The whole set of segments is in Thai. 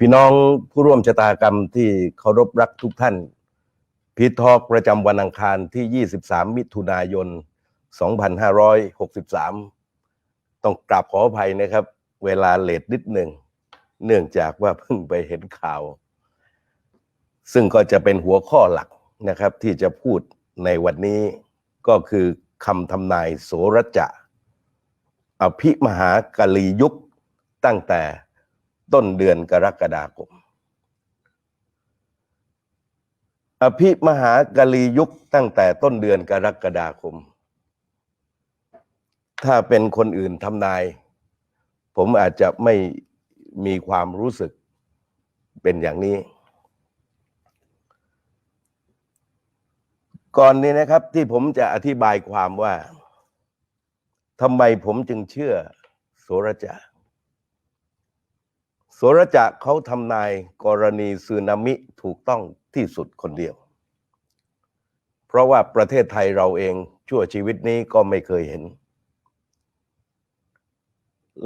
พี่น้องผู้ร่วมชะตากรรมที่เคารพรักทุกท่าน พีทอกประจำวันอังคารที่ 23 มิถุนายน 2563 ต้องกราบขออภัยนะครับ เวลาเลทนิดหนึ่ง เนื่องจากว่าเพิ่งไปเห็นข่าว ซึ่งก็จะเป็นหัวข้อหลักนะครับ ที่จะพูดในวันนี้ก็คือคำทำนายโสรจะ อภิมหากาลียุคตั้งแต่ ต้นเดือนกรกฎาคม อภิมหากาลียุคตั้งแต่ต้นเดือนกรกฎาคม ถ้าเป็นคนอื่นทำนาย ผมอาจจะไม่มีความรู้สึกเป็นอย่างนี้ ก่อนนี้นะครับที่ผมจะอธิบายความว่าทำไมผมจึงเชื่อโสรจะโสรจะเขาทำนายกรณีสึนามิถูกต้องที่สุดคนเดียว เพราะว่าประเทศไทยเราเองชั่วชีวิตนี้ก็ไม่เคยเห็น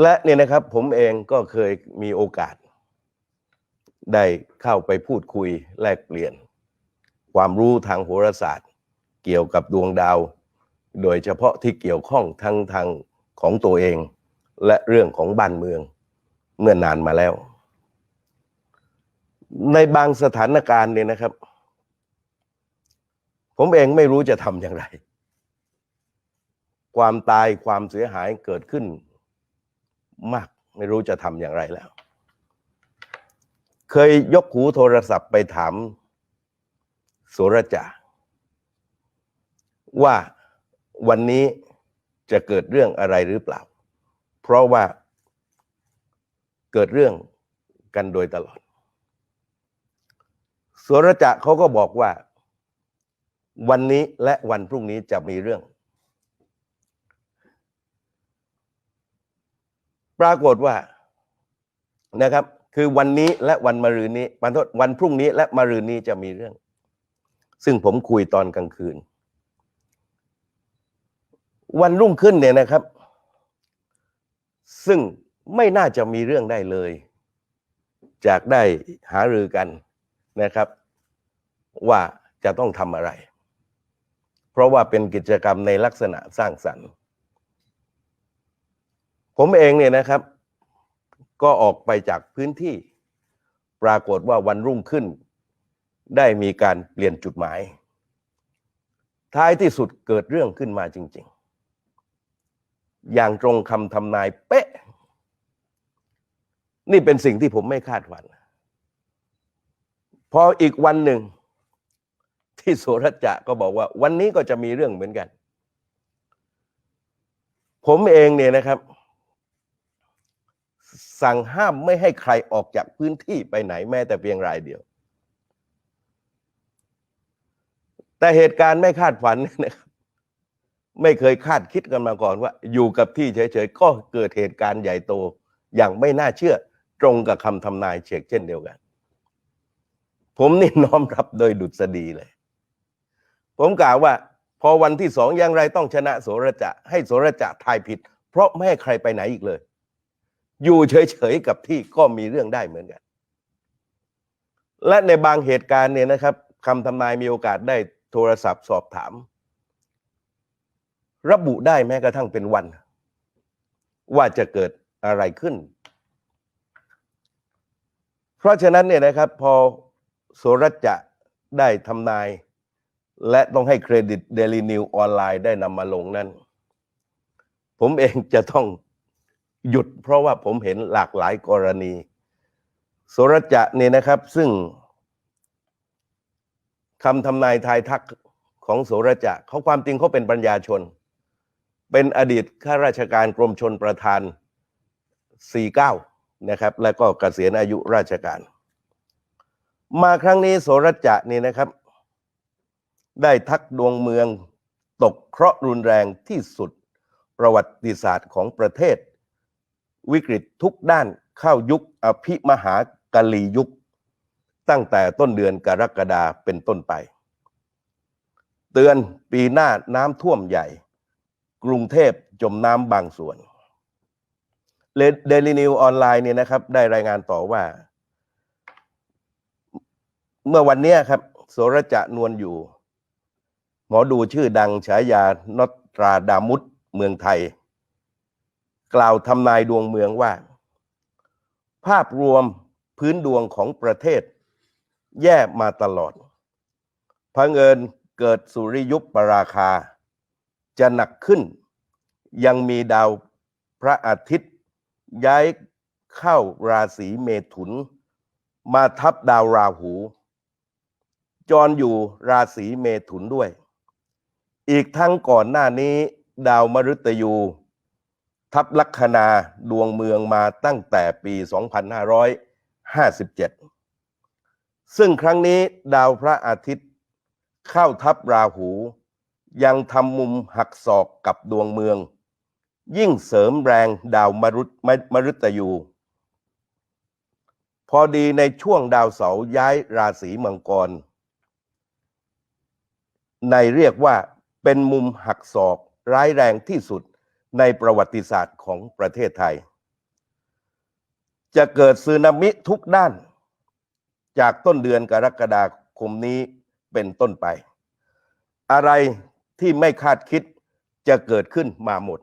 และเนี่ยนะครับผมเองก็เคยมีโอกาส ได้เข้าไปพูดคุยแลกเปลี่ยน ความรู้ทางโหราศาสตร์ เกี่ยวกับดวงดาว โดยเฉพาะที่เกี่ยวข้องทั้งทางของตัวเอง และเรื่องของบ้านเมืองเมื่อนานมาแล้ว ในบางสถานการณ์เนี่ยนะครับ ผมเองไม่รู้จะทำอย่างไร ความตายความเสียหายเกิดขึ้น มากไม่รู้จะทำอย่างไรแล้ว เคยยกหูโทรศัพท์ไปถามโสรจาว่าวันนี้จะเกิดเรื่องอะไรหรือเปล่า เพราะว่าเกิดเรื่องกันโดยตลอด โสรจะเขาก็บอกว่า วันนี้และวันพรุ่งนี้จะมีเรื่อง ปรากฏว่านะครับ คือวันนี้และวันมะรืนนี้วันโทษวันพรุ่งนี้และมะรืนนี้จะมีเรื่อง ซึ่งผมคุยตอนกลางคืน วันรุ่งขึ้นเนี่ยนะครับ ซึ่งไม่น่าจะมีเรื่องได้เลย จากได้หารือกันนะครับ ว่าจะต้องทำอะไร เพราะว่าเป็นกิจกรรมในลักษณะสร้างสรรค์ ผมเองเนี่ยนะครับ ก็ออกไปจากพื้นที่ ปรากฏว่าวันรุ่งขึ้น ได้มีการเปลี่ยนจุดหมาย ท้ายที่สุดเกิดเรื่องขึ้นมาจริง ๆ อย่างตรงคำทำนายเป๊ะ นี่เป็นสิ่งที่ผมไม่คาดฝัน พออีกวันหนึ่ง ที่โสรจะก็บอกว่า วันนี้ก็จะมีเรื่องเหมือนกัน ผมเองเนี่ยนะครับ สั่งห้ามไม่ให้ใครออกจากพื้นที่ไปไหนแม้แต่เพียงรายเดียว แต่เหตุการณ์ไม่คาดฝันเนี่ยนะครับไม่เคยคาดคิดกันมาก่อนว่า อยู่กับที่เฉยๆก็เกิดเหตุการณ์ใหญ่โตอย่างไม่น่าเชื่อตรงกับคำทำนายเชกเช่นเดียวกัน ผมนี่น้อมรับโดยดุษฎีเลย ผมกล่าวว่า พอวันที่สองอย่างไรต้องชนะโสรจะ ให้โสรจะทายผิด เพราะไม่ให้ใครไปไหนอีกเลย อยู่เฉยๆกับที่ก็มีเรื่องได้เหมือนกัน และในบางเหตุการณ์เนี่ยนะครับคำทำนายมีโอกาสได้โทรศัพท์สอบถาม ระบุได้แม้กระทั่งเป็นวัน ว่าจะเกิดอะไรขึ้น เพราะฉะนั้นเนี่ยนะครับพอโสรจะได้ทำนาย และต้องให้เครดิตเดลินิวออนไลน์ได้นำมาลงนั้นผมเองจะต้องหยุดเพราะว่าผมเห็นหลากหลายกรณีโสรจะเนี่ยนะครับซึ่งคำทำนายทายทักของโสรจะเขาความจริงเขาเป็นปัญญาชน เป็นอดีตข้าราชการกรมชนประธาน 49 นะครับ และก็เกษียณอายุราชการ มาครั้งนี้โสรจะนี่นะครับ ได้ทักดวงเมือง ตกเคราะห์รุนแรงที่สุด ประวัติศาสตร์ของประเทศ วิกฤตทุกด้านเข้ายุคอภิมหากาลียุค ตั้งแต่ต้นเดือนกรกฎาเป็นต้นไป เตือนปีหน้าน้ำท่วมใหญ่ กรุงเทพจมน้ำบางส่วนเดลินิวออนไลน์เนี่ยนะครับได้รายงานต่อว่า เมื่อวันนี้ครับโสรจะนวลอยู่ หมอดูชื่อดังฉายานอตราดามุสเมืองไทย กล่าวทำนายดวงเมืองว่า ภาพรวมพื้นดวงของประเทศ แย่มาตลอดพงเอิญเกิดสุริยุปปราคา จะหนักขึ้น ยังมีดาวพระอาทิตย์ ย้ายเข้าราศีเมถุน มาทับดาวราหู จรอยู่ราศีเมถุนด้วย อีกทั้งก่อนหน้านี้ ดาวมฤตยู ทับลัคนาดวงเมืองมาตั้งแต่ปี 2557 ซึ่งครั้งนี้ดาวพระอาทิตย์ เข้าทับราหู ยังทำมุมหักศอกกับดวงเมือง ยิ่งเสริมแรงดาวมรุตมมฤตยู พอดีในช่วงดาวเสาร์ย้ายราศีมังกรในเรียกว่า เป็นมุมหักศอกร้ายแรงที่สุดในประวัติศาสตร์ของประเทศไทย จะเกิดสึนามิทุกด้าน จากต้นเดือนกรกฎาคมนี้เป็นต้นไป อะไรที่ไม่คาดคิดจะเกิดขึ้นมาหมด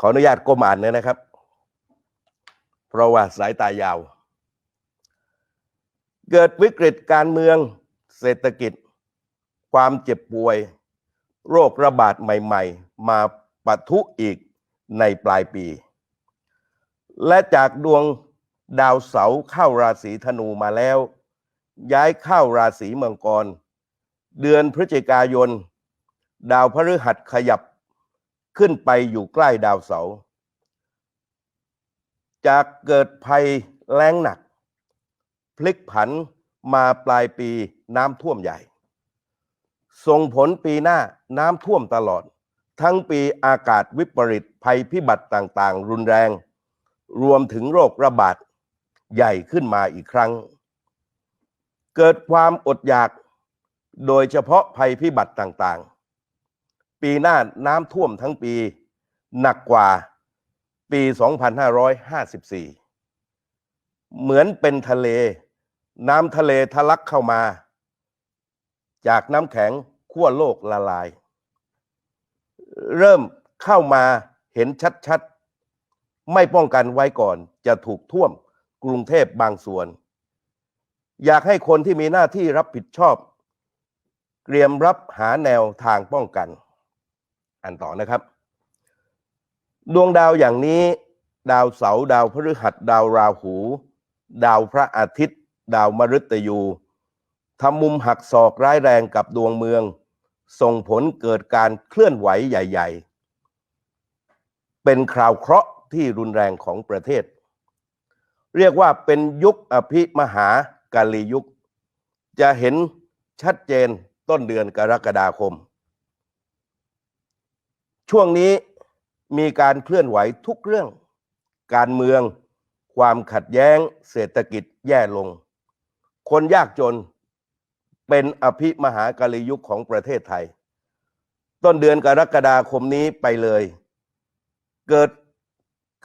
ขออนุญาตก้มอ่านเลยนะครับ เพราะว่าสายตายาว เกิดวิกฤตการเมือง เศรษฐกิจ ความเจ็บป่วย โรคระบาดใหม่ๆ มาปะทุอีกในปลายปี และจากดวงดาวเสาร์เข้าราศีธนูมาแล้ว ย้ายเข้าราศีมังกร เดือนพฤศจิกายน ดาวพฤหัสขยับขึ้นไปอยู่ใกล้ดาวเสาร์จากเกิดภัยแล้งหนัก พลิกผันมาปลายปีน้ำท่วมใหญ่ ส่งผลปีหน้าน้ำท่วมตลอด ทั้งปีอากาศวิปริตภัยพิบัติต่างๆ รุนแรง รวมถึงโรคระบาดใหญ่ขึ้นมาอีกครั้ง เกิดความอดอยากโดยเฉพาะภัยพิบัติต่างๆ ปีหน้าน้ำท่วมทั้งปี หนักกว่าปี 2554 เหมือนเป็นทะเล น้ำทะเลทะลักเข้ามา จากน้ำแข็งขั้วโลกละลาย เริ่มเข้ามาเห็นชัดๆ ไม่ป้องกันไว้ก่อนจะถูกท่วมกรุงเทพบางส่วน อยากให้คนที่มีหน้าที่รับผิดชอบ เตรียมรับหาแนวทางป้องกัน อันต่อนะครับ ดวงดาวอย่างนี้ ดาวเสาร์ดาวพฤหัส ดาวราหู ดาวพระอาทิตย์ ดาวมฤตยู ทำมุมหักศอกร้ายแรงกับดวงเมือง ส่งผลเกิดการเคลื่อนไหวใหญ่ ๆ เป็นคราวเคราะห์ที่รุนแรงของประเทศ เรียกว่าเป็นยุคอภิมหากาลียุค จะเห็นชัดเจนต้นเดือนกรกฎาคม ช่วงนี้มีการเคลื่อนไหวทุกเรื่อง การเมือง ความขัดแย้ง เศรษฐกิจแย่ลง คนยากจน เป็นอภิมหากาลยุคของประเทศไทย ต้นเดือนกรกฎาคมนี้ไปเลย เกิด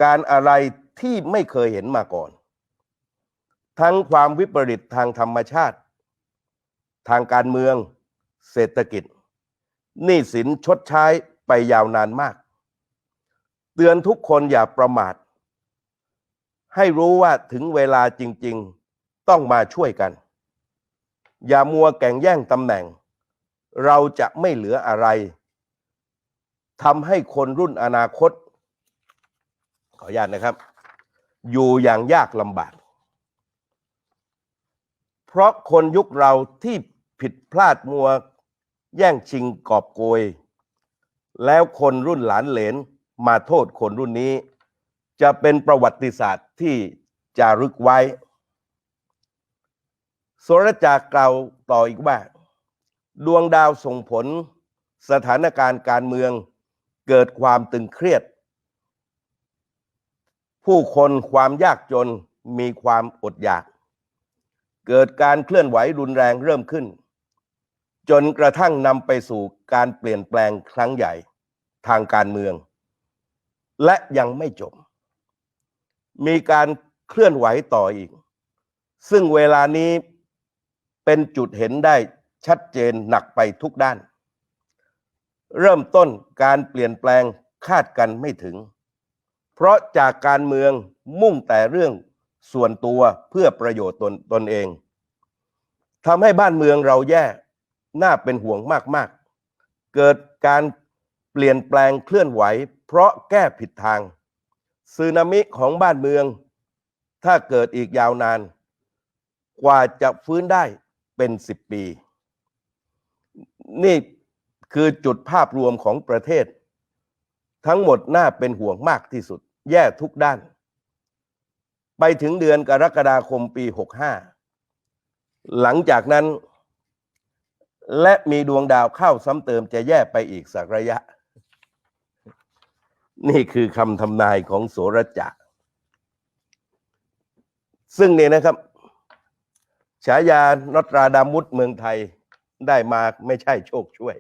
การอะไรที่ไม่เคยเห็นมาก่อน ทั้งความวิปริตทางธรรมชาติ ทางการเมือง เศรษฐกิจหนี้สินชดใช้ไปยาวนานมาก เตือนทุกคนอย่าประมาท ให้รู้ว่าถึงเวลาจริง ๆ ต้องมาช่วยกัน อย่ามัวแก่งแย่งตำแหน่ง เราจะไม่เหลืออะไรทำให้คนรุ่นอนาคต ขออนุญาตนะครับ อยู่อย่างยากลำบาก เพราะคนยุคเราที่ผิดพลาดมัว แย่งชิงกอบโกย แล้วคนรุ่นหลานเหลนมาโทษคนรุ่นนี้ จะเป็นประวัติศาสตร์ที่จารึกไว้ สรจากกล่าวต่ออีกว่า ดวงดาวส่งผล สถานการณ์การเมืองเกิดความตึงเครียด ผู้คนความยากจนมีความอดอยาก เกิดการเคลื่อนไหวรุนแรงเริ่มขึ้น จนกระทั่งนำไปสู่การเปลี่ยนแปลงครั้งใหญ่ทางการเมือง และยังไม่จบ มีการเคลื่อนไหวต่ออีก ซึ่งเวลานี้ เป็นจุดเห็นได้ชัดเจนหนักไปทุกด้าน เริ่มต้นการเปลี่ยนแปลงคาดกันไม่ถึง เพราะจากการเมืองมุ่งแต่เรื่องส่วนตัวเพื่อประโยชน์ตนตนเองทำให้บ้านเมืองเราแย่น่าเป็นห่วงมาก ๆ เกิดการเปลี่ยนแปลงเคลื่อนไหว เพราะแก้ผิดทางสึนามิของบ้านเมือง ถ้าเกิดอีกยาวนาน กว่าจะฟื้นได้ เป็นสิบปี นี่คือจุดภาพรวมของประเทศ ทั้งหมดน่าเป็นห่วงมากที่สุด แย่ทุกด้าน ไปถึงเดือนกรกฎาคมปี 65 หลังจากนั้น และมีดวงดาวเข้าซ้ำเติมจะแย่ไปอีกสักระยะ นี่คือคำทำนายของโสรจะซึ่งเนี่ยนะครับ ฉายานอตราดามุดเมืองไทยได้มาไม่ใช่โชคช่วย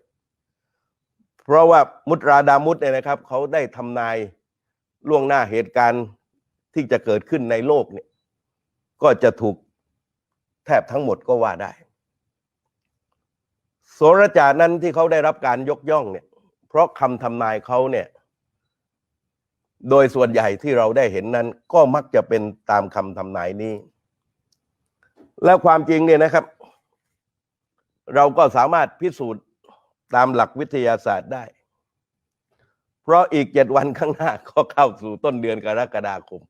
เพราะว่ามุตราดามุดเนี่ยนะครับเขาได้ทำนายล่วงหน้าเหตุการณ์ที่จะเกิดขึ้นในโลกเนี่ยก็จะถูกแทบทั้งหมดก็ว่าได้โสรจานั้นที่เขาได้รับการยกย่องเนี่ย เพราะคำทำนายเขาเนี่ย โดยส่วนใหญ่ที่เราได้เห็นนั้น ก็มักจะเป็นตามคำทำนายนี้ แล้วความจริงเนี่ยนะครับ เราก็สามารถพิสูจน์ตามหลักวิทยาศาสตร์ได้ เพราะอีกเจ็ดวันข้างหน้าก็เข้าสู่ต้นเดือนกรกฎาคม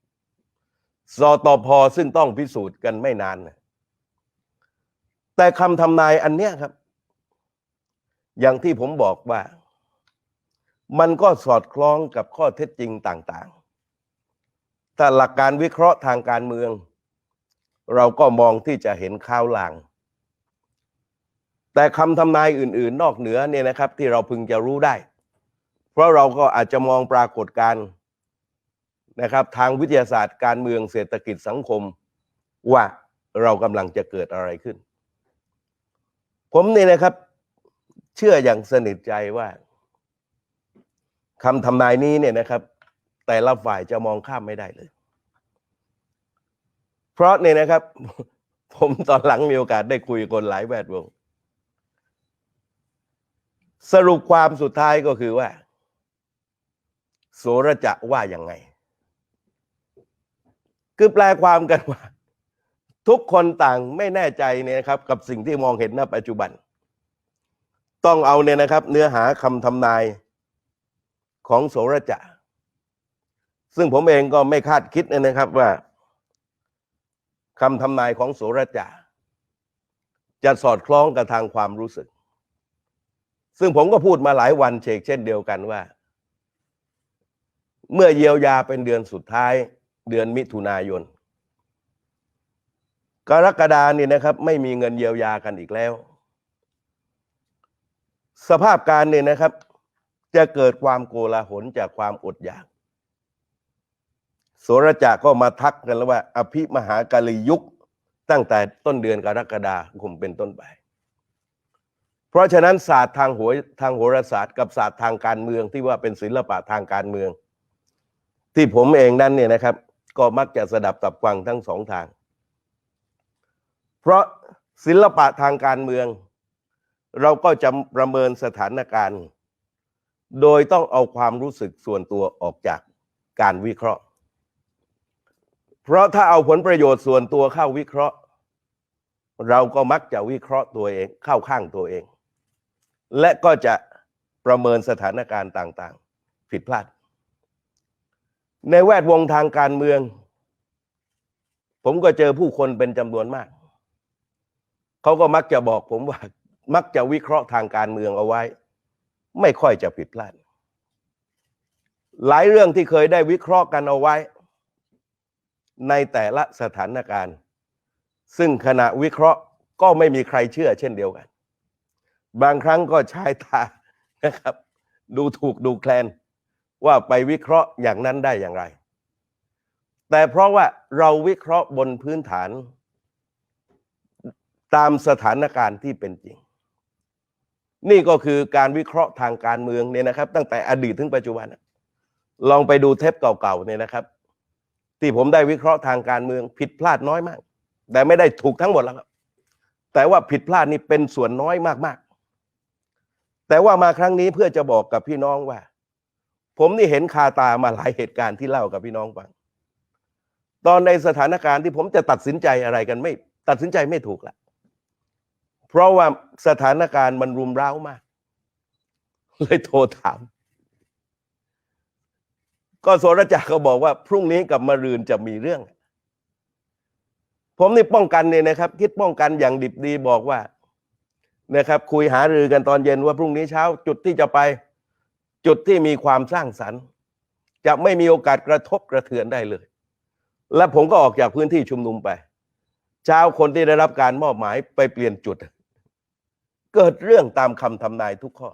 สตพซึ่งต้องพิสูจน์กันไม่นานนะแต่คำทำนายอันเนี้ยครับ อย่างที่ผมบอกว่า มันก็สอดคล้องกับข้อเท็จจริงต่างๆถ้าหลักการวิเคราะห์ทางการเมือง เราก็มองที่จะเห็นข้าวหลาง แต่คำทำนายอื่น ๆ นอกเหนือเนี่ยนะครับ ที่เราพึงจะรู้ได้ เพราะเราก็อาจจะมองปรากฏการณ์นะครับ ทางวิทยาศาสตร์การเมืองเศรษฐกิจสังคม ว่าเรากำลังจะเกิดอะไรขึ้น ผมนี่นะครับ เชื่ออย่างสนิทใจว่าคำทำนายนี้เนี่ยนะครับ แต่ละฝ่ายจะมองข้ามไม่ได้เลย เพราะเนี่ยนะครับ ผมตอนหลังมีโอกาสได้คุยกับคนหลายแวดวง สรุปความสุดท้ายก็คือว่า โสระจะว่ายังไง คือแปลความกันว่า ทุกคนต่างไม่แน่ใจเนี่ยนะครับ กับสิ่งที่มองเห็นณปัจจุบัน ต้องเอาเนี่ยนะครับ เนื้อหาคำทำนายของโสระจะ ซึ่งผมเองก็ไม่คาดคิดนะครับว่า คำทำนายของโสระจะจะสอดคล้องกับทางความรู้สึก ซึ่งผมก็พูดมาหลายวันเชกเช่นเดียวกันว่า เมื่อเยียวยาเป็นเดือนสุดท้ายเดือนมิถุนายน กรกฎานี่นะครับ ไม่มีเงินเยียวยากันอีกแล้ว สภาพการเนี่ยนะครับ จะเกิดความโกลาหลจากความอดอยาก โสรจากก็มาทักกันแล้วว่า อภิมหากาลยุคตั้งแต่ต้นเดือนกรกฎาคมเป็นต้นไป เพราะฉะนั้นศาสตร์ทางหัวทางโหราศาสตร์กับศาสตร์ทางการเมืองที่ว่าเป็นศิลปะทางการเมือง ที่ผมเองนั้นเนี่ยนะครับ ก็มักจะสดับตับฟังทั้งสองทาง เพราะศิลปะทางการเมือง เราก็จะประเมินสถานการณ์ โดยต้องเอาความรู้สึกส่วนตัวออกจากการวิเคราะห์ เพราะถ้าเอาผลประโยชน์ส่วนตัวเข้าวิเคราะห์ เราก็มักจะวิเคราะห์ตัวเองเข้าข้างตัวเอง และก็จะประเมินสถานการณ์ต่าง ๆ ผิดพลาด ในแวดวงทางการเมือง ผมก็เจอผู้คนเป็นจำนวนมาก เขาก็มักจะบอกผมว่า มักจะวิเคราะห์ทางการเมืองเอาไว้ ไม่ค่อยจะผิดพลาด หลายเรื่องที่เคยได้วิเคราะห์กันเอาไว้ ในแต่ละสถานการณ์ ซึ่งขณะวิเคราะห์ก็ไม่มีใครเชื่อเช่นเดียวกัน บางครั้งก็ใช้ตานะครับ ดูถูกดูแคลนว่าไปวิเคราะห์อย่างนั้นได้อย่างไร แต่เพราะว่าเราวิเคราะห์บนพื้นฐาน ตามสถานการณ์ที่เป็นจริง นี่ก็คือการวิเคราะห์ทางการเมืองเนี่ยนะครับ ตั้งแต่อดีตถึงปัจจุบันลองไปดูเทปเก่าๆเนี่ยนะครับ ที่ผมได้วิเคราะห์ทางการเมือง ผิดพลาดน้อยมาก แต่ไม่ได้ถูกทั้งหมดแล้วครับ แต่ว่าผิดพลาดนี่เป็นส่วนน้อยมากๆ แต่ว่ามาครั้งนี้เพื่อจะบอกกับพี่น้องว่า ผมนี่เห็นคาตามาหลายเหตุการณ์ที่เล่ากับพี่น้องฟังตอนในสถานการณ์ที่ผมจะตัดสินใจอะไรกันไม่ ตัดสินใจไม่ถูกละเพราะว่าสถานการณ์มันรุมเร้ามาก เลยโทรถาม ก็โสรจักรก็บอกว่า พรุ่งนี้กับมะรืนจะมีเรื่อง ผมนี่ป้องกันเนี่ยนะครับ คิดป้องกันอย่างดิบดีบอกว่านะครับ คุยหารือกันตอนเย็นว่าพรุ่งนี้เช้า จุดที่จะไป จุดที่มีความสร้างสรรค์ จะไม่มีโอกาสกระทบกระเทือนได้เลย และผมก็ออกจากพื้นที่ชุมนุมไป เช้าคนที่ได้รับการมอบหมายไปเปลี่ยนจุด เกิดเรื่องตามคำทำนายทุกข้อ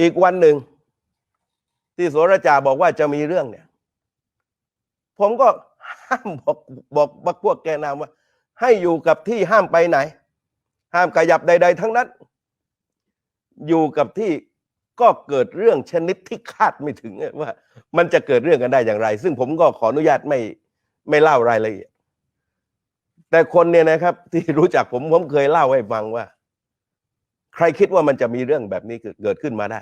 อีกวันหนึ่ง ที่โสรจาบอกว่าจะมีเรื่องเนี่ย ผมก็ห้ามบอกบอกบักพวกแกนำว่า ให้อยู่กับที่ห้ามไปไหน ห้ามขยับใด ๆ ทั้งนั้น อยู่กับที่ก็เกิดเรื่องชนิดที่คาดไม่ถึงว่า มันจะเกิดเรื่องกันได้อย่างไร ซึ่งผมก็ขออนุญาตไม่ไม่เล่ารายละเอียด แต่คนเนี่ยนะครับ ที่รู้จักผมผมเคยเล่าให้ฟังว่า ใครคิดว่ามันจะมีเรื่องแบบนี้เกิดขึ้นมาได้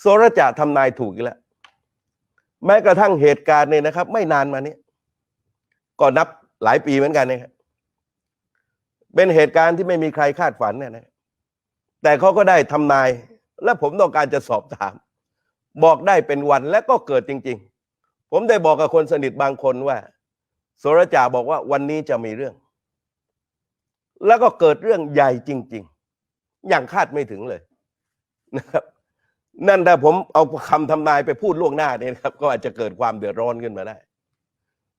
โซรจะทำนายถูกอีกแล้ว แม้กระทั่งเหตุการณ์เนี่ยนะครับ ไม่นานมานี้ก็นับหลายปีเหมือนกันนะครับเป็นเหตุการณ์ที่ไม่มีใครคาดฝันเนี่ยนะแต่เขาก็ได้ทำนาย และผมต้องการจะสอบถาม บอกได้เป็นวันและก็เกิดจริง ๆ ผมได้บอกกับคนสนิทบางคนว่าโสรจ่าบอกว่าวันนี้จะมีเรื่อง แล้วก็เกิดเรื่องใหญ่จริงๆ อย่างคาดไม่ถึงเลยนะครับ นั่นถ้าผมเอาคำทำนายไปพูดล่วงหน้าเนี่ยนะครับ ก็อาจจะเกิดความเดือดร้อนขึ้นมาได้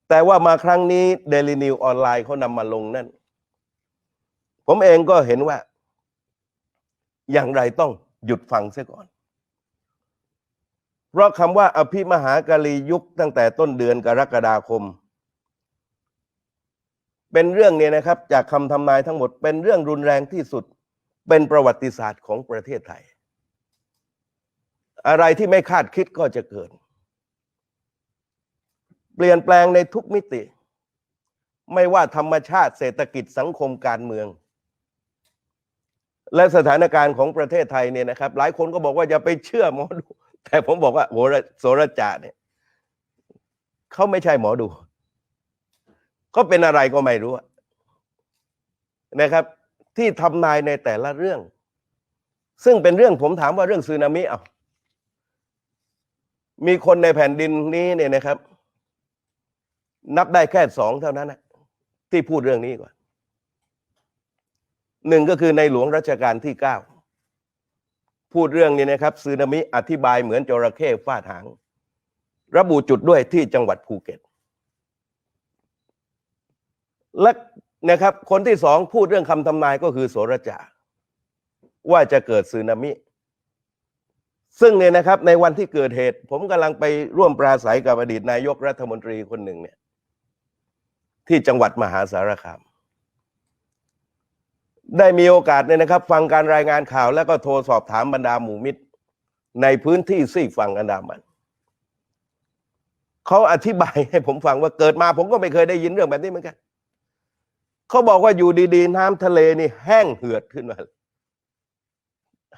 แต่ว่ามาครั้งนี้เดลินิวออนไลน์เขานำมาลงนั่น ผมเองก็เห็นว่า อย่างไรต้องหยุดฟังเสียก่อน เพราะคำว่าอภิมหากาลียุคตั้งแต่ต้นเดือนกรกฎาคม เป็นเรื่องเนี่ยนะครับ จากคำทำนายทั้งหมดเป็นเรื่องรุนแรงที่สุด เป็นประวัติศาสตร์ของประเทศไทย อะไรที่ไม่คาดคิดก็จะเกิด เปลี่ยนแปลงในทุกมิติ ไม่ว่าธรรมชาติเศรษฐกิจสังคมการเมือง และสถานการณ์ของประเทศไทยเนี่ยนะครับ หลายคนก็บอกว่าอย่าไปเชื่อหมอดู แต่ผมบอกว่าโหรโสรจาเนี่ยเขาไม่ใช่หมอดูเขาเป็นอะไรก็ไม่รู้นะครับ ที่ทำนายในแต่ละเรื่อง ซึ่งเป็นเรื่องผมถามว่าเรื่องสึนามิเอามีคนในแผ่นดินนี้เนี่ยนะครับ นับได้แค่สองเท่านั้นนะที่พูดเรื่องนี้ก่อนหนึ่งก็คือในหลวงรัชกาลที่เก้าพูดเรื่องนี้นะครับสึนามิอธิบายเหมือนจระเข้ฟาดหาง ระบุจุดด้วยที่จังหวัดภูเก็ตและ นะครับ คนที่สองพูดเรื่องคำทำนายก็คือโสรจาว่าจะเกิดสึนามิ ซึ่งเนี่ยนะครับ ในวันที่เกิดเหตุ ผมกำลังไปร่วมปราศัยกับอดีตนายกรัฐมนตรีคนหนึ่งเนี่ยที่จังหวัดมหาสารคาม ได้มีโอกาสเนี่ยนะครับ ฟังการรายงานข่าวแล้วก็โทรสอบถามบรรดาหมู่มิตร ในพื้นที่ซีกฝั่งอันดามันเขาอธิบายให้ผมฟังว่าเกิดมาผมก็ไม่เคยได้ยินเรื่องแบบนี้เหมือนกัน เขาบอกว่าอยู่ดีๆ น้ำทะเลนี่แห้งเหือดขึ้นมา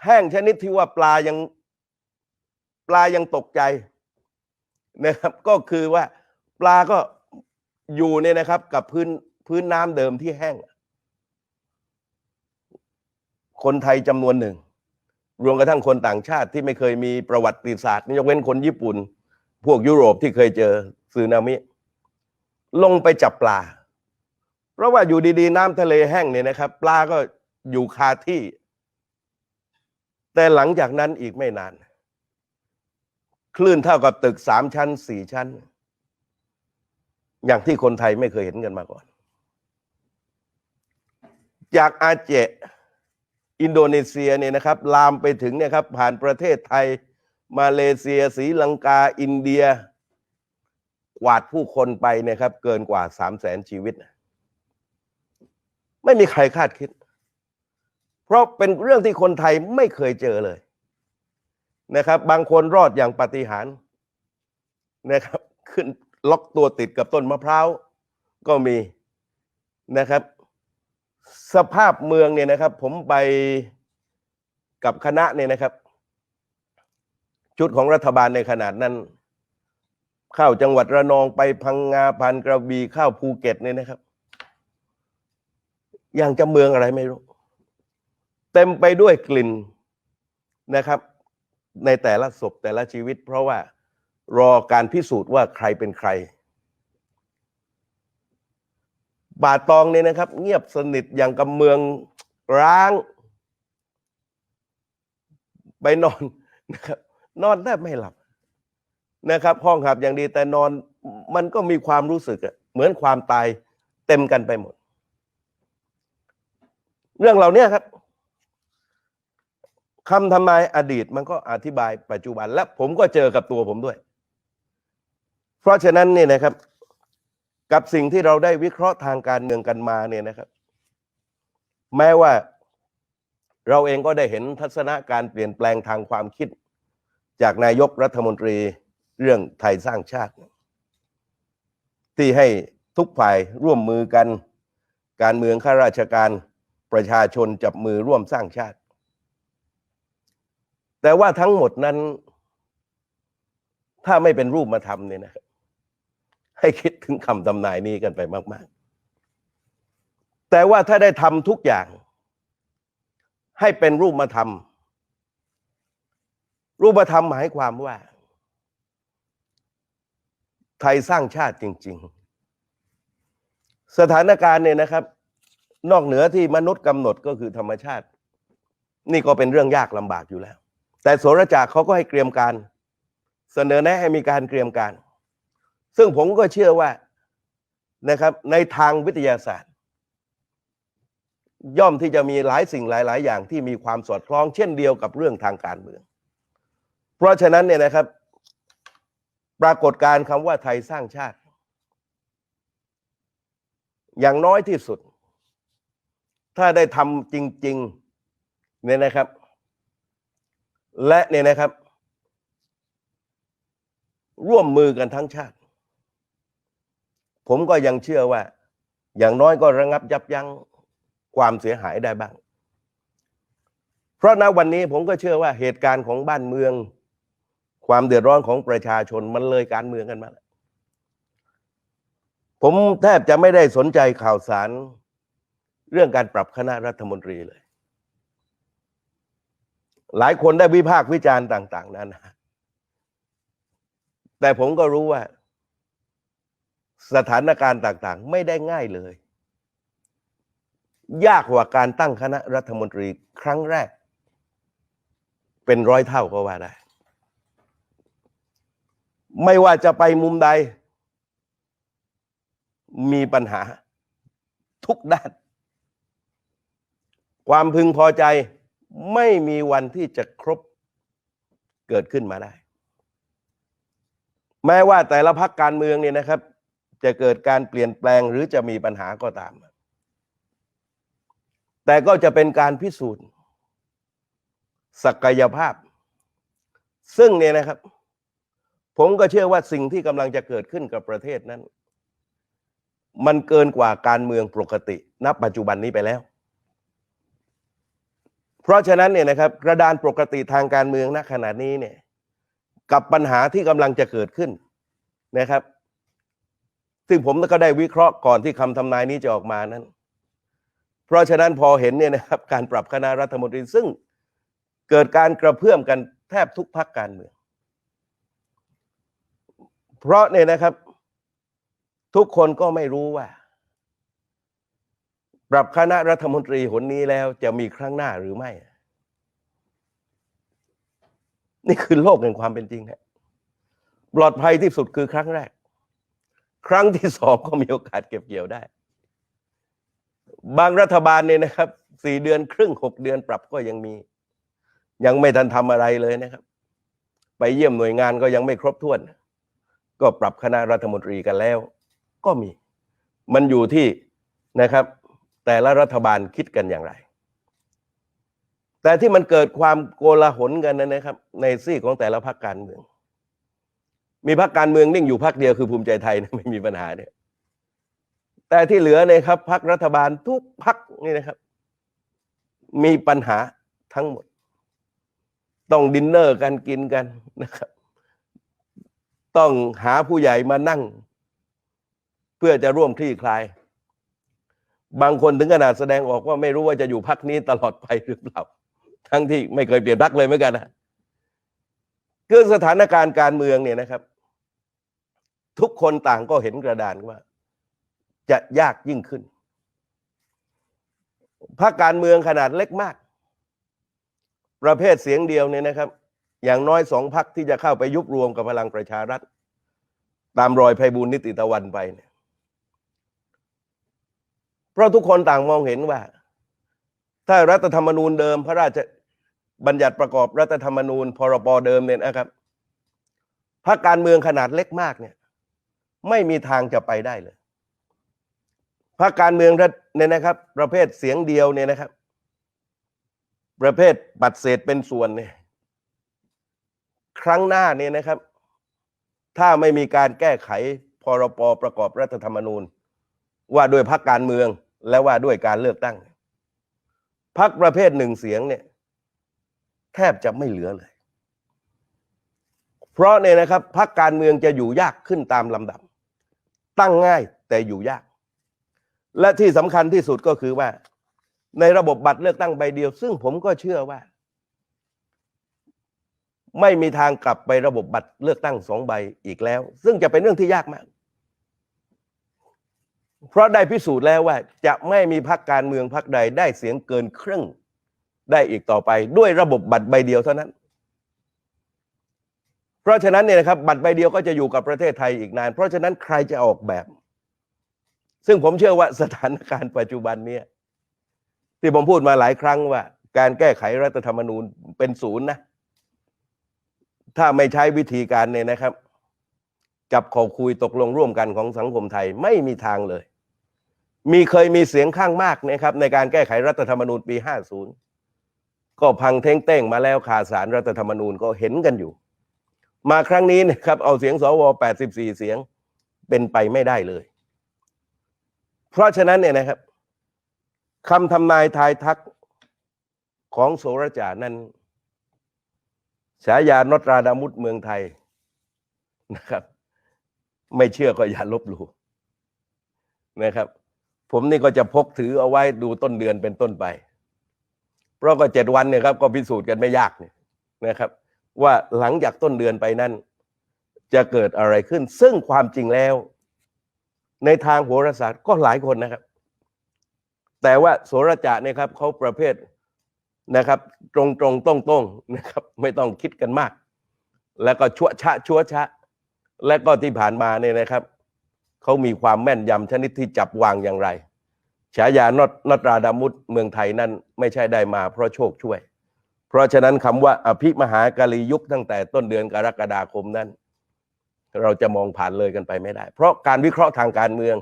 แห้งชนิดที่ว่าปลายังปลายังตกใจนะครับ ก็คือว่าปลาก็อยู่เนี่ยนะครับ กับพื้นพื้นน้ำเดิมที่แห้ง คนไทยจำนวนหนึ่ง รวมกระทั่งคนต่างชาติที่ไม่เคยมีประวัติศาสตร์ยกเว้นคนญี่ปุ่น พวกยุโรปที่เคยเจอสึนามิ ลงไปจับปลา เพราะว่าอยู่ดีๆ น้ำทะเลแห้งเนี่ยนะครับ ปลาก็อยู่คาที่ แต่หลังจากนั้นอีกไม่นาน คลื่นเท่ากับตึกสามชั้นสี่ชั้น อย่างที่คนไทยไม่เคยเห็นกันมาก่อน จากอาเจ อินโดนีเซียเนี่ยนะครับ ลามไปถึงเนี่ยครับ ผ่านประเทศไทย มาเลเซียศรีลังกา อินเดีย กวาดผู้คนไปเนี่ยครับ เกินกว่าสามแสนชีวิต ไม่มีใครคาดคิด เพราะเป็นเรื่องที่คนไทยไม่เคยเจอเลยนะครับ บางคนรอดอย่างปาฏิหาริย์นะครับ ขึ้นล็อกตัวติดกับต้นมะพร้าวก็มีนะครับ สภาพเมืองเนี่ยนะครับ ผมไปกับคณะเนี่ยนะครับ ชุดของรัฐบาลในขนาดนั้น เข้าจังหวัดระนองไปพังงาพันกระบี่เข้าภูเก็ตเนี่ยนะครับ อย่างจะเมืองอะไรไม่รู้ เต็มไปด้วยกลิ่นนะครับ ในแต่ละศพแต่ละชีวิต เพราะว่ารอการพิสูจน์ว่าใครเป็นใคร บาตองเนี่ยนะครับ เงียบสนิทอย่างกับเมืองร้าง ไปนอนนะครับนอนแทบไม่หลับนะครับ ห้องหับอย่างดีแต่นอนมันก็มีความรู้สึกเหมือนความตายเต็มกันไปหมด เรื่องเหล่านี้ครับคำทำนายอดีตมันก็อธิบายปัจจุบันและผมก็เจอกับตัวผมด้วย เพราะฉะนั้นเนี่ยนะครับ กับสิ่งที่เราได้วิเคราะห์ทางการเมืองกันมาเนี่ยนะครับ แม้ว่าเราเองก็ได้เห็นทัศนะการเปลี่ยนแปลงทางความคิด จากนายกรัฐมนตรีเรื่องไทยสร้างชาติ ที่ให้ทุกฝ่ายร่วมมือกัน การเมืองข้าราชการ ประชาชนจับมือร่วมสร้างชาติ แต่ว่าทั้งหมดนั้น ถ้าไม่เป็นรูปมาทำเนี่ยนะครับให้คิดถึงคำทำนายนี้กันไปมาก ๆ แต่ว่าถ้าได้ทำทุกอย่าง ให้เป็นรูปมาทำรูปธรรมหมายความว่า ไทยสร้างชาติจริง ๆ สถานการณ์เนี่ยนะครับ นอกเหนือที่มนุษย์กำหนดก็คือธรรมชาติ นี่ก็เป็นเรื่องยากลำบากอยู่แล้ว แต่โสรจากเขาก็ให้เตรียมการ เสนอแนะให้มีการเตรียมการ ซึ่งผมก็เชื่อว่านะครับ ในทางวิทยาศาสตร์ ย่อมที่จะมีหลายสิ่งหลาย ๆ อย่างที่มีความสอดคล้องเช่นเดียวกับเรื่องทางการเมือง เพราะฉะนั้นเนี่ยนะครับ ปรากฏการณ์คำว่าไทยสร้างชาติ อย่างน้อยที่สุด ถ้าได้ทำจริงๆเนี่ยนะครับ และเนี่ยนะครับ ร่วมมือกันทั้งชาติ ผมก็ยังเชื่อว่า อย่างน้อยก็ระงับยับยั้งความเสียหายได้บ้าง เพราะณวันนี้ผมก็เชื่อว่าเหตุการณ์ของบ้านเมือง ความเดือดร้อนของประชาชนมันเลยการเมืองกันมาแล้วผมแทบจะไม่ได้สนใจข่าวสาร เรื่องการปรับคณะรัฐมนตรีเลย หลายคนได้วิพากษ์วิจารณ์ต่าง ๆนั้นนะแต่ผมก็รู้ว่า สถานการณ์ต่าง ๆ ไม่ได้ง่ายเลย ยากกว่าการตั้งคณะรัฐมนตรีครั้งแรก เป็นร้อยเท่าก็ว่าได้ ไม่ว่าจะไปมุมใด มีปัญหาทุกด้าน ความพึงพอใจไม่มีวันที่จะครบเกิดขึ้นมาได้ แม้ว่าแต่ละพักการเมืองเนี่ยนะครับ จะเกิดการเปลี่ยนแปลงหรือจะมีปัญหาก็ตาม แต่ก็จะเป็นการพิสูจน์ ศักยภาพ ซึ่งเนี่ยนะครับ ผมก็เชื่อว่าสิ่งที่กำลังจะเกิดขึ้นกับประเทศนั้น มันเกินกว่าการเมืองปกติณปัจจุบันนี้ไปแล้ว เพราะฉะนั้นเนี่ยนะครับกระดานปกติทางการเมืองณขณะนี้เนี่ยกับปัญหาที่กำลังจะเกิดขึ้นนะครับ ซึ่งผมก็ได้วิเคราะห์ก่อนที่คำทำนายนี้จะออกมานั้น เพราะฉะนั้นพอเห็นเนี่ยนะครับการปรับคณะรัฐมนตรีซึ่งเกิดการกระเพื่อมกันแทบทุกพักการเมือง เพราะเนี่ยนะครับ ทุกคนก็ไม่รู้ว่า ปรับคณะรัฐมนตรีหนนี้แล้วจะมีครั้งหน้าหรือไม่ นี่คือโลกแห่งความเป็นจริงฮะปลอดภัยที่สุดคือครั้งแรก ครั้งที่สองก็มีโอกาสเก็บเกี่ยวได้ บางรัฐบาลเนี่ยนะครับสี่เดือนครึ่งหกเดือนปรับก็ยังมี ยังไม่ทันทำอะไรเลยนะครับ ไปเยี่ยมหน่วยงานก็ยังไม่ครบถ้วน ก็ปรับคณะรัฐมนตรีกันแล้ว ก็มี มันอยู่ที่นะครับ แต่ละรัฐบาลคิดกันอย่างไร แต่ที่มันเกิดความโกลาหลกันนะครับ ในซีกของแต่ละพรรคการเมือง มีพรรคการเมืองนิ่งอยู่พรรคเดียวคือภูมิใจไทยนะไม่มีปัญหาเนี่ยแต่ที่เหลือเนี่ยครับพักรัฐบาลทุกพักนี่นะครับ มีปัญหาทั้งหมด ต้องดินเนอร์กันกินกันนะครับ ต้องหาผู้ใหญ่มานั่ง เพื่อจะร่วมคลี่คลาย บางคนถึงขนาดแสดงออกว่าไม่รู้ว่าจะอยู่พักนี้ตลอดไปหรือเปล่า ทั้งที่ไม่เคยเปลี่ยนพักเลยเหมือนกันนะคือสถานการณ์การเมืองเนี่ยนะครับ ทุกคนต่างก็เห็นกระดานว่า จะยากยิ่งขึ้นพรรคการเมืองขนาดเล็กมาก ประเภทเสียงเดียวเนี่ยนะครับ อย่างน้อยสองพักที่จะเข้าไปยุบรวมกับพลังประชารัฐ ตามรอยไพบูลนิติตะวันไปเนี่ย เพราะทุกคนต่างมองเห็นว่า ถ้ารัฐธรรมนูญเดิม พระราชบัญญัติประกอบรัฐธรรมนูญพรบเดิมเนี่ยนะครับพรรคการเมืองขนาดเล็กมากเนี่ย ไม่มีทางจะไปได้เลยพรรคการเมืองเนี่ยนะครับ ประเภทเสียงเดียวเนี่ยนะครับ ประเภทปัดเศษเป็นส่วนเนี่ย ครั้งหน้าเนี่ยนะครับ ถ้าไม่มีการแก้ไขพรปประกอบรัฐธรรมนูญ ว่าโดยพรรคการเมือง และว่าด้วยการเลือกตั้งพรรคประเภทหนึ่งเสียงเนี่ย แทบจะไม่เหลือเลย เพราะเนี่ยนะครับพรรคการเมืองจะอยู่ยากขึ้นตามลำดับ ตั้งง่ายแต่อยู่ยาก และที่สำคัญที่สุดก็คือว่า ในระบบบัตรเลือกตั้งใบเดียว ซึ่งผมก็เชื่อว่า ไม่มีทางกลับไประบบบัตรเลือกตั้งสองใบอีกแล้ว ซึ่งจะเป็นเรื่องที่ยากมาก เพราะได้พิสูจน์แล้วว่าจะไม่มีพรรคการเมืองพรรคใดได้เสียงเกินครึ่งได้อีกต่อไปด้วยระบบบัตรใบเดียวเท่านั้น เพราะฉะนั้นเนี่ยนะครับบัตรใบเดียวก็จะอยู่กับประเทศไทยอีกนาน เพราะฉะนั้นใครจะออกแบบ ซึ่งผมเชื่อว่าสถานการณ์ปัจจุบันเนี่ยที่ผมพูดมาหลายครั้งว่า การแก้ไขรัฐธรรมนูญเป็นศูนย์นะ ถ้าไม่ใช้วิธีการเนี่ยนะครับจับขอคุยตกลงร่วมกันของสังคมไทยไม่มีทางเลย มีเคยมีเสียงข้างมากนะครับในการแก้ไขรัฐธรรมนูญปี 50 ก็พังเท้งเต้งมาแล้วขาดสารรัฐธรรมนูญก็เห็นกันอยู่ มาครั้งนี้นะครับเอาเสียงสว 84 เสียงเป็นไปไม่ได้เลย เพราะฉะนั้นเนี่ยนะครับคำทำนายทายทักของโสรจานั้นฉายานตราดามุตเมืองไทยนะครับ ไม่เชื่อก็อย่าลบหลู่นะครับ ผมนี่ก็จะพกถือเอาไว้ดูต้นเดือนเป็นต้นไป เพราะก็เจ็ดวันเนี่ยครับก็พิสูจน์กันไม่ยากเนี่ยนะครับ ว่าหลังจากต้นเดือนไปนั้น จะเกิดอะไรขึ้น ซึ่งความจริงแล้ว ในทางโหราศาสตร์ก็หลายคนนะครับ แต่ว่าโสรจะเนี่ยครับเขาประเภทนะครับ ตรงตรงตรงตรงนะครับ ไม่ต้องคิดกันมาก แล้วก็ชั่วชะชั่วชะ และก็ที่ผ่านมาเนี่ยนะครับ เขามีความแม่นยำชนิดที่จับวางอย่างไร ฉายานอตนตราดามุตเมืองไทยนั้นไม่ใช่ได้มาเพราะโชคช่วย เพราะฉะนั้นคำว่าอภิมหากาลียุคตั้งแต่ต้นเดือนกรกฎาคมนั้น เราจะมองผ่านเลยกันไปไม่ได้ เพราะการวิเคราะห์ทางการเมือง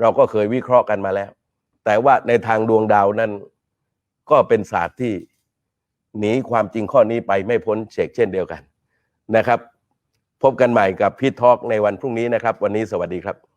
เราก็เคยวิเคราะห์กันมาแล้ว แต่ว่าในทางดวงดาวนั้น ก็เป็นศาสตร์ที่หนีความจริงข้อนี้ไปไม่พ้นเชกเช่นเดียวกันนะครับ พบกันใหม่กับพี่ทอกในวันพรุ่งนี้นะครับ วันนี้สวัสดีครับ